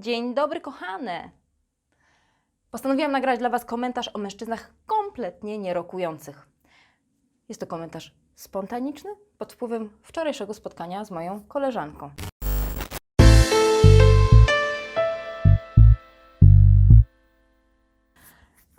Dzień dobry, kochane! Postanowiłam nagrać dla Was komentarz o mężczyznach kompletnie nierokujących. Jest to komentarz spontaniczny pod wpływem wczorajszego spotkania z moją koleżanką.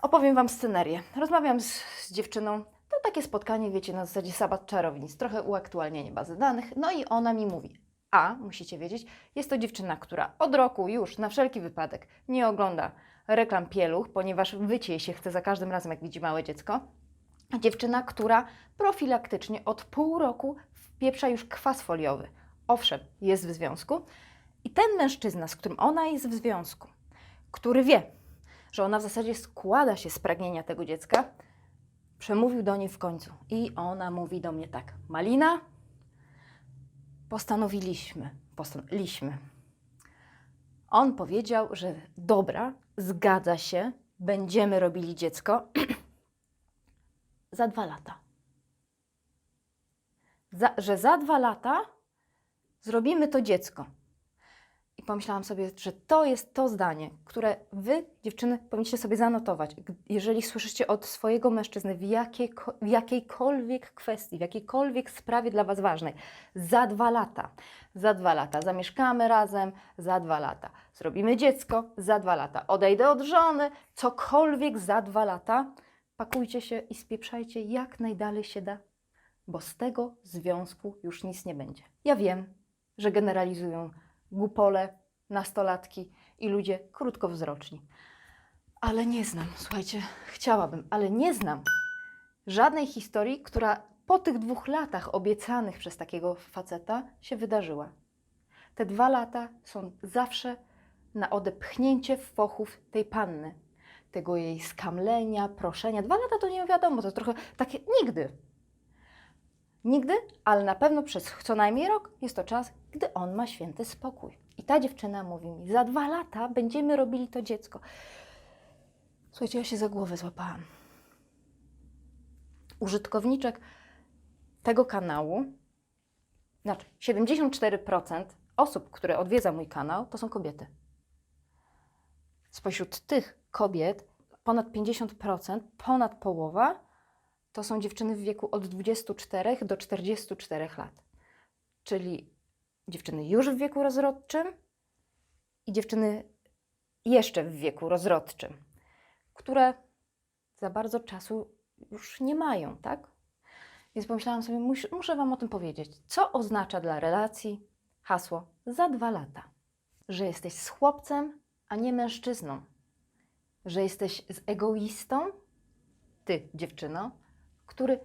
Opowiem Wam scenerię. Rozmawiam z, z dziewczyną. To takie spotkanie, wiecie, na zasadzie sabat czarownic, trochę uaktualnienie bazy danych. No i ona mi mówi, a musicie wiedzieć, jest to dziewczyna, która od roku już na wszelki wypadek nie ogląda reklam pieluch, ponieważ wycie się chce za każdym razem, jak widzi małe dziecko. Dziewczyna, która profilaktycznie od pół roku wpieprza już kwas foliowy. Owszem, jest w związku. I ten mężczyzna, z którym ona jest w związku, który wie, że ona w zasadzie składa się z pragnienia tego dziecka, przemówił do niej w końcu. I ona mówi do mnie tak: Malina, postanowiliśmy, postanowiliśmy. On powiedział, że dobra, zgadza się, będziemy robili dziecko za dwa lata. Za, że za dwa lata zrobimy to dziecko. I pomyślałam sobie, że to jest to zdanie, które wy, dziewczyny, powinniście sobie zanotować. Jeżeli słyszycie od swojego mężczyzny w, jakiejko, w jakiejkolwiek kwestii, w jakiejkolwiek sprawie dla was ważnej, za dwa lata, za dwa lata zamieszkamy razem, za dwa lata zrobimy dziecko, za dwa lata odejdę od żony, cokolwiek za dwa lata, pakujcie się i spieprzajcie jak najdalej się da, bo z tego związku już nic nie będzie. Ja wiem, że generalizują głupole, nastolatki i ludzie krótkowzroczni. Ale nie znam, słuchajcie, chciałabym, ale nie znam żadnej historii, która po tych dwóch latach obiecanych przez takiego faceta się wydarzyła. Te dwa lata są zawsze na odepchnięcie fochów tej panny, tego jej skamlenia, proszenia. Dwa lata to nie wiadomo, to trochę takie nigdy. Nigdy, ale na pewno przez co najmniej rok jest to czas, gdy on ma święty spokój. I ta dziewczyna mówi mi, za dwa lata będziemy robili to dziecko. Słuchajcie, ja się za głowę złapałam. Użytkowniczek tego kanału, znaczy 74% osób, które odwiedza mój kanał, to są kobiety. Spośród tych kobiet ponad 50%, ponad połowa to są dziewczyny w wieku od 24 do 44 lat. Czyli dziewczyny już w wieku rozrodczym i dziewczyny jeszcze w wieku rozrodczym, które za bardzo czasu już nie mają, tak? Więc pomyślałam sobie, mus, muszę Wam o tym powiedzieć. Co oznacza dla relacji hasło za dwa lata? Że jesteś z chłopcem, a nie mężczyzną. Że jesteś z egoistą, ty, dziewczyno, który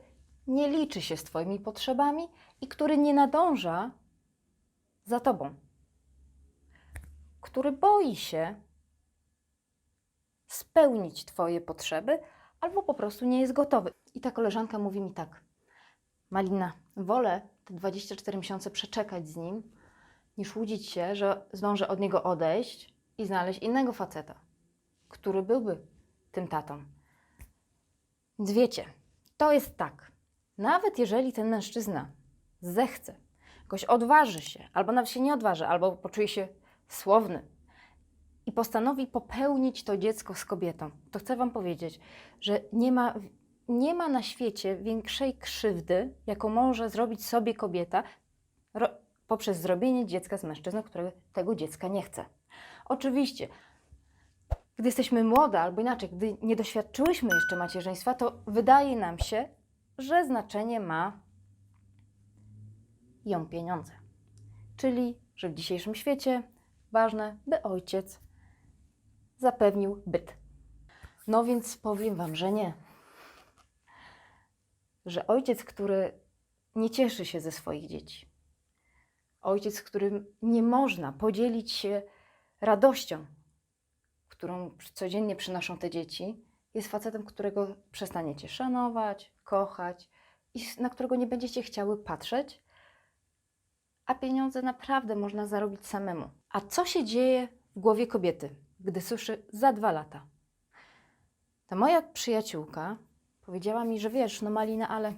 nie liczy się z Twoimi potrzebami i który nie nadąża za Tobą, który boi się spełnić Twoje potrzeby albo po prostu nie jest gotowy. I ta koleżanka mówi mi tak: Malina, wolę te 24 miesiące przeczekać z nim, niż łudzić się, że zdążę od niego odejść i znaleźć innego faceta, który byłby tym tatą. Więc wiecie, to jest tak. Nawet jeżeli ten mężczyzna zechce, jakoś odważy się, albo nawet się nie odważy, albo poczuje się słowny i postanowi popełnić to dziecko z kobietą, to chcę Wam powiedzieć, że nie ma, nie ma na świecie większej krzywdy, jaką może zrobić sobie kobieta poprzez zrobienie dziecka z mężczyzną, który tego dziecka nie chce. Oczywiście, gdy jesteśmy młode, albo inaczej, gdy nie doświadczyłyśmy jeszcze macierzyństwa, to wydaje nam się, że znaczenie ma ją pieniądze. Czyli, że w dzisiejszym świecie ważne, by ojciec zapewnił byt. No więc powiem Wam, że nie. Że ojciec, który nie cieszy się ze swoich dzieci, ojciec, z którym nie można podzielić się radością, którą codziennie przynoszą te dzieci, jest facetem, którego przestaniecie szanować, kochać i na którego nie będziecie chciały patrzeć, a pieniądze naprawdę można zarobić samemu. A co się dzieje w głowie kobiety, gdy słyszy za dwa lata? Ta moja przyjaciółka powiedziała mi, że wiesz, no Malina, ale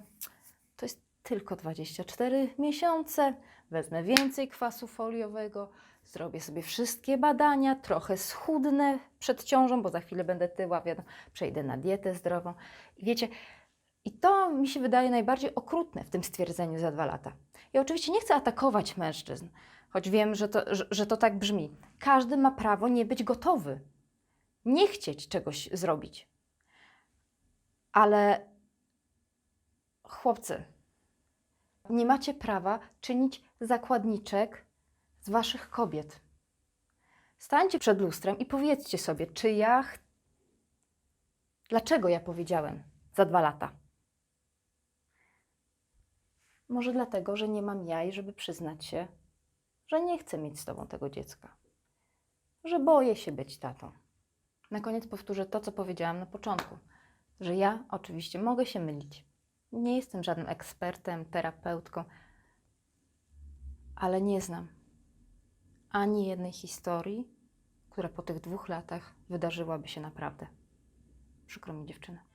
to jest tylko 24 miesiące, wezmę więcej kwasu foliowego, zrobię sobie wszystkie badania, trochę schudnę przed ciążą, bo za chwilę będę tyła, wiadomo, przejdę na dietę zdrową. I wiecie, i to mi się wydaje najbardziej okrutne w tym stwierdzeniu za dwa lata. Ja oczywiście nie chcę atakować mężczyzn, choć wiem, że to, że, że to tak brzmi. Każdy ma prawo nie być gotowy, nie chcieć czegoś zrobić. Ale chłopcy, nie macie prawa czynić zakładniczek z waszych kobiet. Stańcie przed lustrem i powiedzcie sobie, czy ja. ch- Dlaczego ja powiedziałem za dwa lata? Może dlatego, że nie mam jaj, żeby przyznać się, że nie chcę mieć z tobą tego dziecka, że boję się być tatą. Na koniec powtórzę to, co powiedziałam na początku, że ja oczywiście mogę się mylić. Nie jestem żadnym ekspertem, terapeutką, ale nie znam ani jednej historii, która po tych dwóch latach wydarzyłaby się naprawdę. Przykro mi, dziewczyny.